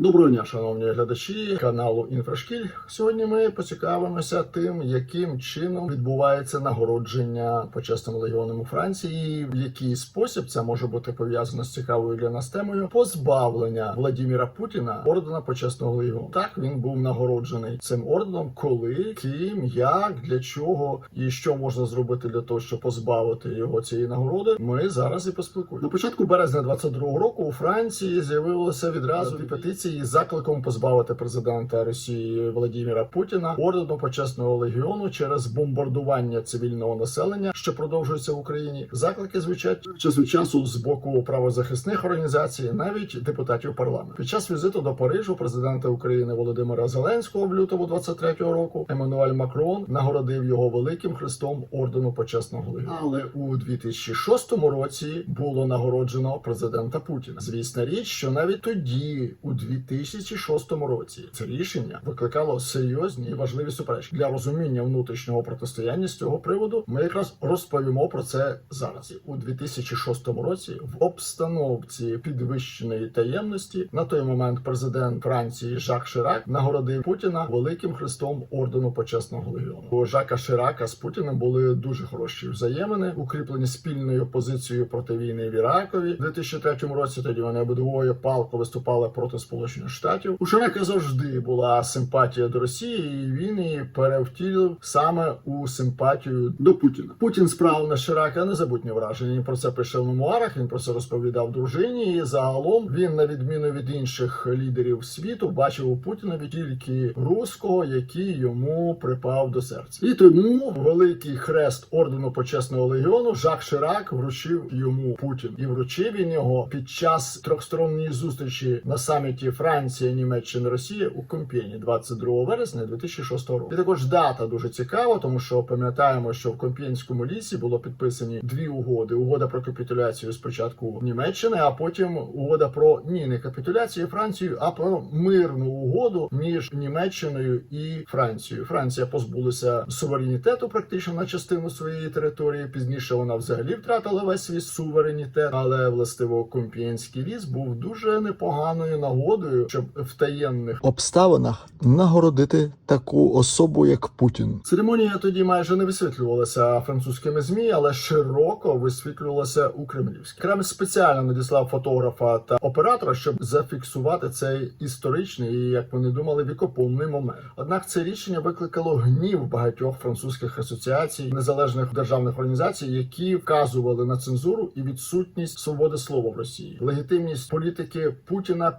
Доброго дня, шановні глядачі каналу Інфрашкіль. Сьогодні ми поцікавимося тим, яким чином відбувається нагородження почесним легіоном у Франції, і в який спосіб це може бути пов'язано з цікавою для нас темою позбавлення Владіміра Путіна ордена почесного легіону. Так він був нагороджений цим орденом, коли ким, як, для чого і що можна зробити для того, щоб позбавити його цієї нагороди. Ми зараз і поспілкуємо. На початку березня 22-го року у Франції з'явилося відразу дві петиції з закликом позбавити президента Росії Володимира Путіна ордену почесного легіону через бомбардування цивільного населення, що продовжується в Україні. Заклики звучать час від часу з боку правозахисних організацій, навіть депутатів парламенту. Під час візиту до Парижу президента України Володимира Зеленського в лютому 23-го року Еммануель Макрон нагородив його великим хрестом ордену почесного легіону. Але у 2006 році було нагороджено президента Путіна. Звісна річ, що навіть тоді, у 2006 році, це рішення викликало серйозні і важливі суперечки для розуміння внутрішнього протистояння з цього приводу. Ми якраз розповімо про це зараз. У 2006 році в обстановці підвищеної таємності на той момент президент Франції Жак Ширак нагородив Путіна великим хрестом ордену почесного легіону. У Жака Ширака з Путіним були дуже хороші взаємини, укріплені спільною позицією проти війни в Іракові. У 2003 році тоді вони обидвоє палко виступали проти Сполучених Штатів. У Ширака завжди була симпатія до Росії, і він її перевтілив саме у симпатію до Путіна. Путін справив на Ширака незабутні враження. Він про це пише в мемуарах. Він про це розповідав дружині. І загалом він, на відміну від інших лідерів світу, бачив у Путінові тільки руського, який йому припав до серця. І тому великий хрест ордену почесного легіону Жак Ширак вручив йому Путін, і вручив він його під час трьохсторонньої зустрічі на саміті Франція, Німеччина, Росія у Комп'єні 22 вересня 2006 року. І також дата дуже цікава, тому що пам'ятаємо, що в Комп'єнському лісі було підписані дві угоди: угода про капітуляцію спочатку Німеччини, а потім угода про ні, не капітуляцію Францію, а про мирну угоду між Німеччиною і Францією. Франція позбулася суверенітету практично на частину своєї території. Пізніше вона взагалі втратила весь свій суверенітет, але властиво Комп'єнський ліс був дуже непоганою нагодою, щоб в таємних обставинах нагородити таку особу, як Путін. Церемонія тоді майже не висвітлювалася французькими змі, але широко висвітлювалася у кремлівській. Кремль спеціально надіслав фотографа та оператора, щоб зафіксувати цей історичний і, як вони думали, вікоповний момент. Однак це рішення викликало гнів багатьох французьких асоціацій, незалежних державних організацій, які вказували на цензуру і відсутність свободи слова в Росії. Легітимність політики Путіна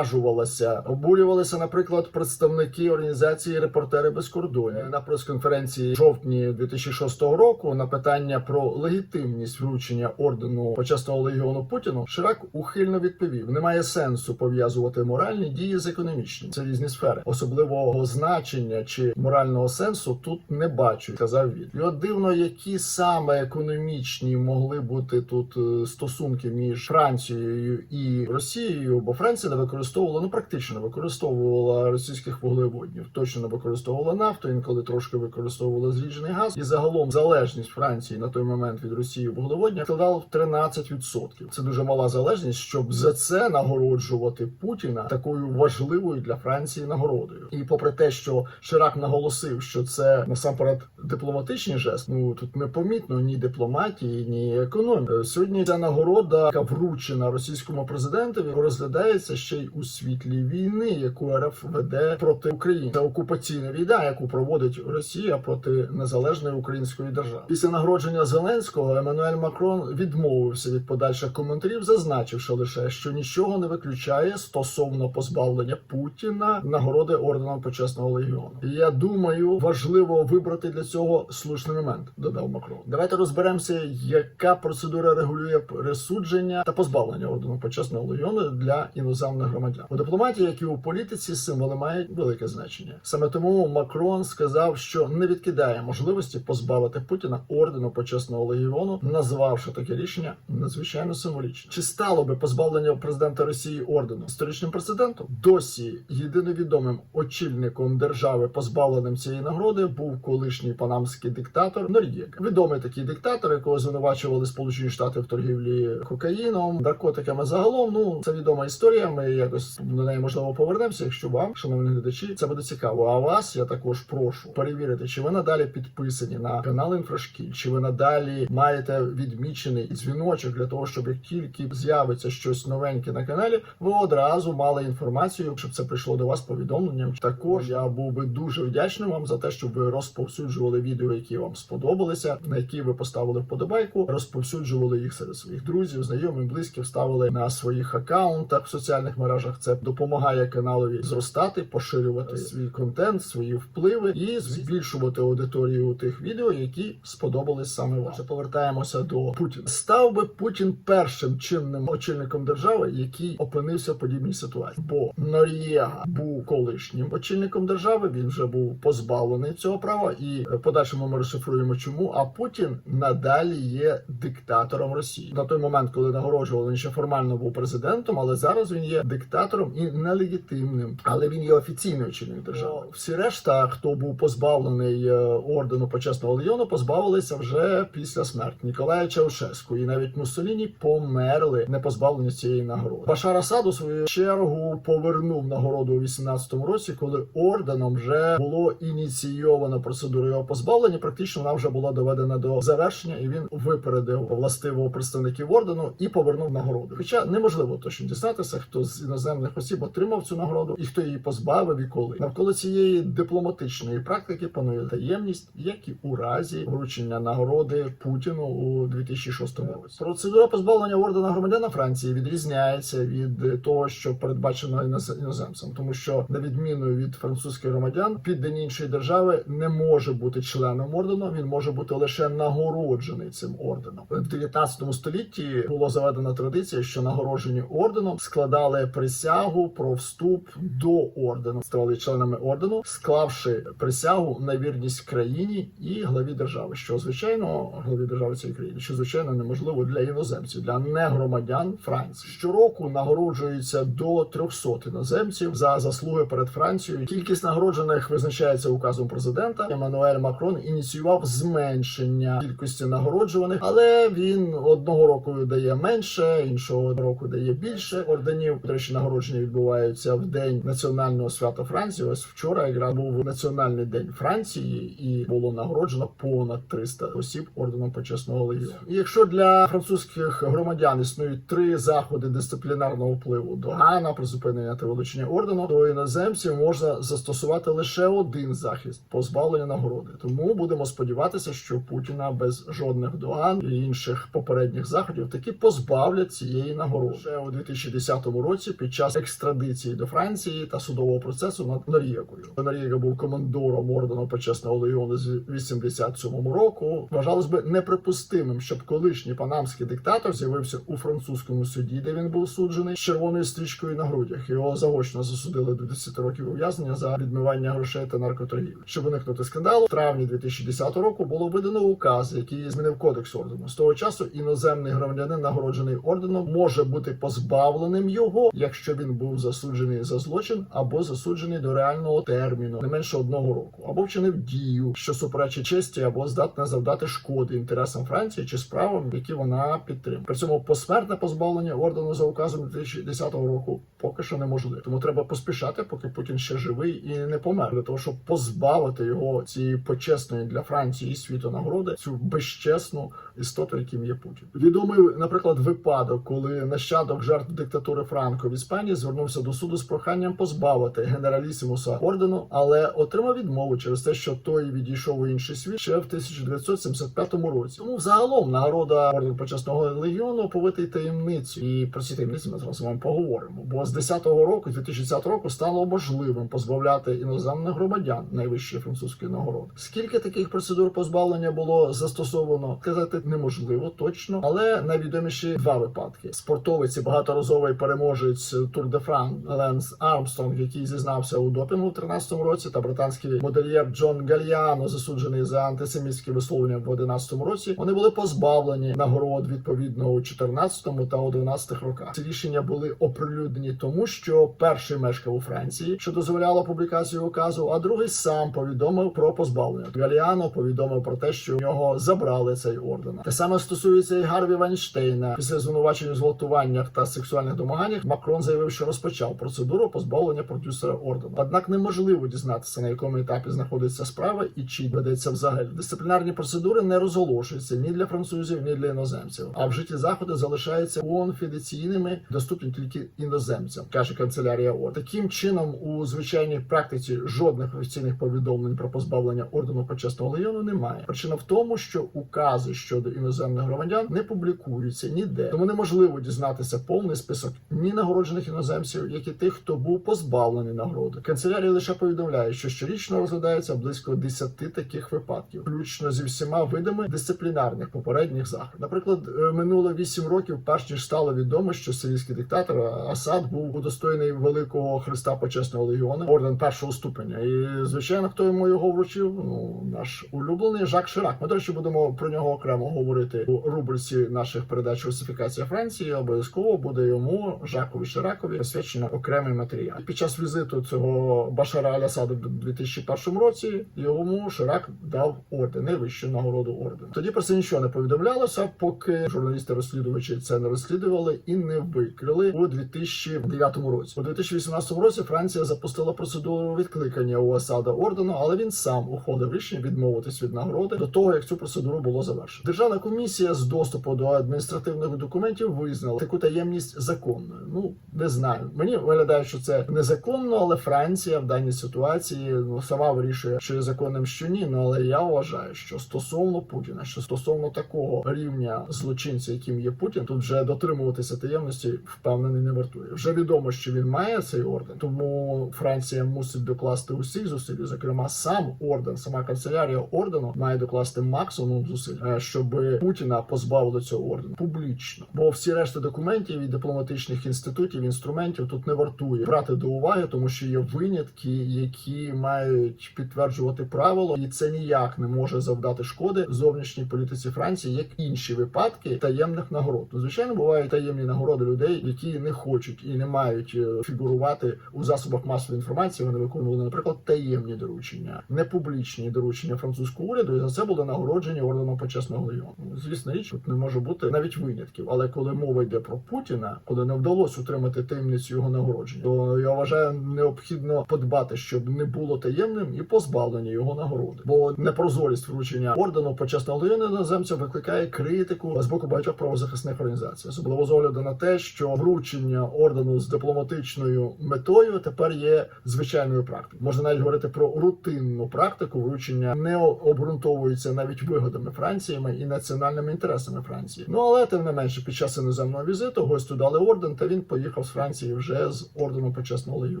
підважувалася, обурювалися, наприклад, представники організації Репортери без кордонів на прес-конференції жовтні 2006 року на питання про легітимність вручення ордену почесного легіону Путіну Ширак ухильно відповів: немає сенсу пов'язувати моральні дії з економічними. Це різні сфери. Особливого значення чи морального сенсу тут не бачу. Казав він. І от дивно, які саме економічні могли бути тут е, стосунки між Францією і Росією, бо Франція не використовувала, ну практично не використовувала російських вуглеводнів, точно не використовувала нафту, інколи трошки використовувала зріджений газ. І загалом залежність Франції на той момент від Росії в вуглеводнях складала в 13%. Це дуже мала залежність, щоб за це нагороджувати Путіна такою важливою для Франції нагородою. І попри те, що Ширак наголосив, що це насамперед дипломатичний жест, ну тут не помітно ні дипломатії, ні економії. Е, Сьогодні ця нагорода, яка вручена російському президентові, розглядається ще й у світлі війни, яку РФ веде проти України. Це окупаційна війна, яку проводить Росія проти незалежної української держави. Після нагородження Зеленського Еммануель Макрон відмовився від подальших коментарів, зазначивши лише, що нічого не виключає стосовно позбавлення Путіна нагороди орденом почесного легіону. Я думаю, важливо вибрати для цього слушний момент. Додав Макрон. Давайте розберемося, яка процедура регулює присудження та позбавлення ордену почесного легіону для іноземних громадян у дипломатії, як і у політиці, символи мають велике значення. Саме тому Макрон сказав, що не відкидає можливості позбавити Путіна ордену почесного легіону, назвавши таке рішення надзвичайно символічним. Чи стало би позбавлення президента Росії ордену історичним прецедентом? Досі єдиновідомим очільником держави, позбавленим цієї нагороди, був колишній панамський диктатор Нор'єга. Відомий такий диктатор, якого звинувачували Сполучені Штати в торгівлі кокаїном, наркотиками загалом. Ну це відома історія. Ми як якось до неї можливо повернемося. Якщо вам, шановні глядачі, це буде цікаво. А вас я також прошу перевірити, чи ви надалі підписані на канал Інфрашкіль, чи ви надалі маєте відмічений дзвіночок для того, щоб як тільки з'явиться щось новеньке на каналі, ви одразу мали інформацію, щоб це прийшло до вас повідомленням. Також я був би дуже вдячним вам за те, щоб ви розповсюджували відео, які вам сподобалися, на які ви поставили вподобайку, розповсюджували їх серед своїх друзів, знайомих, близьких, ставили на своїх акаунтах в соціальних мережах. Це допомагає каналові зростати, поширювати свій контент, свої впливи і збільшувати аудиторію тих відео, які сподобались саме вам. Повертаємося до Путіна. Став би Путін першим чинним очільником держави, який опинився в подібній ситуації, бо Норієга був колишнім очільником держави. Він вже був позбавлений цього права, і подальшому ми розшифруємо, чому. А Путін надалі є диктатором Росії. На той момент, коли нагороджували, він ще формально був президентом, але зараз він є диктатором і нелегітимним. Але він є офіційний очільник держави. Всі решта, хто був позбавлений е, ордену почесного легіону, позбавилися вже після смерті Ніколая Чаушеску. І навіть Муссоліні померли не позбавлені цієї нагороди. Башар Асад у свою чергу повернув нагороду у 18-му році, коли орденом вже було ініційовано процедуру його позбавлення. Практично вона вже була доведена до завершення, і він випередив властиво представників ордену і повернув нагороду. Хоча неможливо точно дізнатися, хто з іноземних осіб отримав цю нагороду і хто її позбавив і коли навколо цієї дипломатичної практики панує таємність, як і у разі вручення нагороди Путіну у 2006 році. Процедура позбавлення ордена громадяна Франції відрізняється від того, що передбачено іноз- іноземцям, тому що на відміну від французьких громадян, піддані іншої держави не може бути членом ордену. Він може бути лише нагороджений цим орденом. В 19 столітті було заведена традиція, що нагороджені орденом складали присягу про вступ до ордену, ставали членами ордену, склавши присягу на вірність країні і главі держави, що звичайно главі держави цієї країни, що звичайно неможливо для іноземців, для негромадян Франції. Щороку нагороджується до 300 іноземців за заслуги перед Францією. Кількість нагороджених визначається указом президента. Еммануель Макрон ініціював зменшення кількості нагороджуваних, але він одного року дає менше, іншого року дає більше орденів. До речі, нагородження відбуваються в день національного свята Франції. Ось вчора якраз був національний день Франції, і було нагороджено понад 300 осіб орденом почесного легіону. Якщо для французьких громадян існують три заходи дисциплінарного впливу догана, призупинення та вилучення ордену, то іноземців можна застосувати лише один захист позбавлення нагороди. Тому будемо сподіватися, що Путіна без жодних доган і інших попередніх заходів таки позбавлять цієї нагороди. Ще у 2010 році, під час екстрадиції до Франції та судового процесу над Норєгою. Норєга був командором ордену почесного легіону з 87 року. Вважалось би неприпустимим, щоб колишній панамський диктатор з'явився у французькому суді, де він був суджений з червоною стрічкою на грудях. Його заочно засудили до 10 років ув'язнення за відмивання грошей та наркоторгівлю. Щоб уникнути скандалу, в травні 2010 року було видано указ, який змінив кодекс ордену. З того часу іноземний громадянин, нагороджений орденом, може бути позбавленим його, якщо він був засуджений за злочин або засуджений до реального терміну не менше одного року, або вчинив дію, що суперечить честі або здатне завдати шкоди інтересам Франції чи справам, які вона підтримує. При цьому посмертне позбавлення ордену за указом 2010 року поки що неможливе. Тому треба поспішати, поки Путін ще живий і не помер, для того, щоб позбавити його цієї почесної для Франції і світу нагороди, цю безчесну істоту, яким є Путін. Відомий, наприклад, випадок, коли нащадок жертв диктатури Франко Іспанії звернувся до суду з проханням позбавити генералісімуса ордену, але отримав відмову через те, що той відійшов у інший світ ще в 1975 році. Тому взагалом нагорода орден почесного легіону повитий таємницю, і про ці таємниці ми зараз з вами поговоримо. Бо з 10-го року, з 2010 року, стало можливим позбавляти іноземних громадян найвищої французької нагороди. Скільки таких процедур позбавлення було застосовано, сказати неможливо точно, але найвідоміші два випадки: спортовець і багаторазовий переможець Тур де Ленс Армстронг, який зізнався у допінгу в 13-му році, та британський модельєр Джон Гальяно, засуджений за антисемітські висловлення в 11-му році. Вони були позбавлені нагород відповідно у 14-му та у 12-х роках. Ці рішення були оприлюднені тому, що перший мешкав у Франції, що дозволяло публікацію указу, а другий сам повідомив про позбавлення. Галіано повідомив про те, що в нього забрали цей орден. Те саме стосується і Гарві Вайнштейна. Після звинувачень у зґвалтуваннях та сексуальних домаганнях Макрон Макрон заявив, що розпочав процедуру позбавлення продюсера ордену. Однак неможливо дізнатися, на якому етапі знаходиться справа і чи ведеться взагалі. Дисциплінарні процедури не розголошуються ні для французів, ні для іноземців. А вжиті заходи залишаються конфіденційними, доступні тільки іноземцям, каже канцелярія ООН. Таким чином, у звичайній практиці жодних офіційних повідомлень про позбавлення ордену почесного легіону немає. Причина в тому, що укази щодо іноземних громадян не публікуються ніде, тому неможливо дізнатися повний список ні нагороджених іноземців, як і тих, хто був позбавлений нагороди. Канцелярія лише повідомляє, що щорічно розглядається близько 10 таких випадків, включно зі всіма видами дисциплінарних попередніх заходів. Наприклад, е, минуло 8 років, перш ніж стало відомо, що сирійський диктатор Асад був удостоєний великого Христа почесного легіону, орден першого ступеня. І звичайно, хто йому його вручив? Ну наш улюблений Жак Ширак. Ми до речі, будемо про нього окремо говорити у рубриці наших передач «Русифікація Франції. Обов'язково буде йому Жакові Ширакові присвячено окремий матеріал. Під час візиту цього Башара Алясаду в 2001 році йому Ширак дав орден, найвищу нагороду ордену. Тоді про це нічого не повідомлялося, поки журналісти-розслідувачі це не розслідували і не викрили у 2009 році. У 2018 році Франція запустила процедуру відкликання у Асада ордену, але він сам ухвалив рішення відмовитись від нагороди до того, як цю процедуру було завершено. Державна комісія з доступу до адміністративних документів визнала таку таємність законною. Ну не знаю. Мені виглядає, що це незаконно, але Франція в даній ситуації ну сама вирішує, що є законним, що ні. Ну але я вважаю, що стосовно Путіна, що стосовно такого рівня злочинця, яким є Путін, тут вже дотримуватися таємності впевнений не вартує. Вже відомо, що він має цей орден, тому Франція мусить докласти усіх зусиль, зокрема сам орден, сама канцелярія ордену має докласти максимум зусиль, е, щоб Путіна позбавили цього ордену публічно. Бо всі решти документів і дипломатичних інститутів, інструментів тут не вартує брати до уваги, тому що є винятки, які мають підтверджувати правило, і це ніяк не може завдати шкоди зовнішній політиці Франції, як інші випадки таємних нагород. Ну, звичайно, бувають таємні нагороди людей, які не хочуть і не мають е, фігурувати у засобах масової інформації. Вони виконували, наприклад, таємні доручення, не публічні доручення французького уряду, і за це були нагороджені орденом почесного легіону. Ну, Звісно, річ тут не може бути навіть винятків. Але коли мова йде про Путіна, коли не вдалося утримати таємницю його нагородження, то я вважаю необхідно подбати, щоб не було таємним і позбавлення його нагороди. Бо непрозорість вручення ордену почесного легіону іноземця викликає критику з боку багатьох правозахисних організацій, особливо з огляду на те, що вручення ордену з дипломатичною метою тепер є звичайною практикою. Можна навіть говорити про рутинну практику. Вручення не обґрунтовується навіть вигодами Франціями і національними інтересами Франції. Ну але тим не менше, під час іноземного візиту гостю дали орден, та він поїхав з Франції вже з орденом почесного легіону.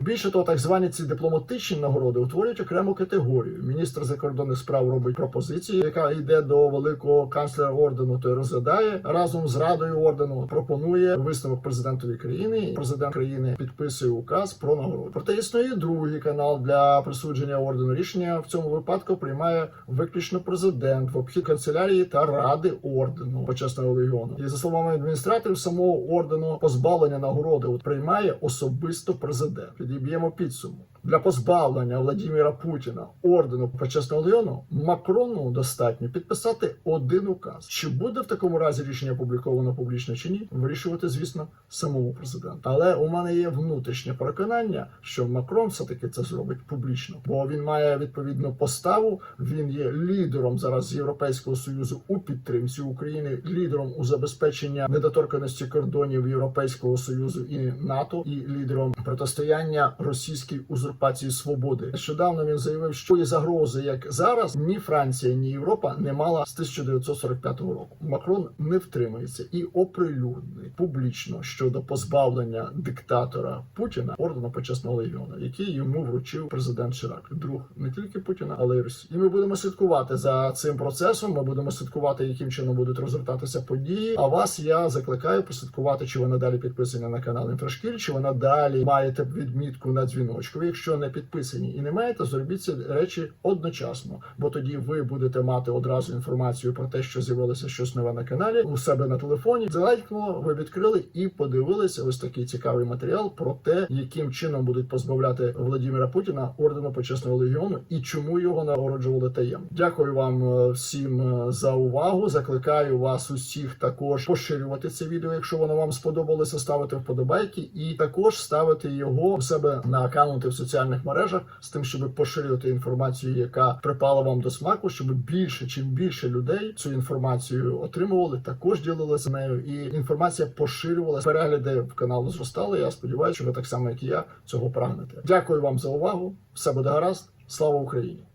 Більше того, так звані ці дипломатичні нагороди утворюють окрему категорію. Міністр закордонних справ робить пропозицію, яка йде до великого канцлера ордену, той розглядає разом з радою ордену, пропонує висновок президентові країни. і Президент країни підписує указ про нагороду. Проте існує другий канал для присудження ордену. Рішення в цьому випадку приймає виключно президент в обхід канцелярії та ради ордену почесного легіону. І за словами адміністраторів самого ордену, позбавлення нагороди приймає особисто президент. Підіб'ємо підсумок. Для позбавлення Владимира Путіна ордену почесного легіону Макрону достатньо підписати один указ. Чи буде в такому разі рішення опубліковано публічно чи ні? Вирішувати, звісно, самому президенту. Але у мене є внутрішнє переконання, що Макрон все таки це зробить публічно, бо він має відповідну поставу. Він є лідером зараз Європейського союзу у підтримці України, лідером у забезпечення недоторканості кордонів Європейського союзу і НАТО, і лідером протистояння російській узурпації свободи. Нещодавно він заявив, що є загрози, як зараз ні Франція, ні Європа не мала з 1945 року. Макрон не втримається і оприлюднить публічно щодо позбавлення диктатора Путіна ордену почесного легіону, який йому вручив президент Ширак, друг не тільки Путіна, але й Росії. І ми будемо слідкувати за цим процесом. Ми будемо слідкувати, яким чином будуть розгортатися події. А вас я закликаю прослідкувати, чи ви надалі підписані на канал Інфрашкіль, чи ви надалі маєте відмітку на дзвіночку. Якщо якщо не підписані і не маєте, зробіть ці речі одночасно, бо тоді ви будете мати одразу інформацію про те, що з'явилося щось нове на каналі у себе на телефоні. Залайкнуло, ви відкрили і подивилися ось такий цікавий матеріал про те, яким чином будуть позбавляти Владимира Путіна ордену почесного легіону і чому його нагороджували таємно. Дякую вам е, всім е, за увагу. Закликаю вас усіх також поширювати це відео, якщо воно вам сподобалося, ставити вподобайки, і також ставити його у себе на аккаунти в соціальних мережах з тим, щоб поширювати інформацію, яка припала вам до смаку, щоб більше чим більше людей цю інформацію отримували, також ділилися нею, і інформація поширювалася. Перегляди в каналу зростали. Я сподіваюся, що ви так само, як і я, цього прагнете. Дякую вам за увагу. Все буде гаразд. Слава Україні!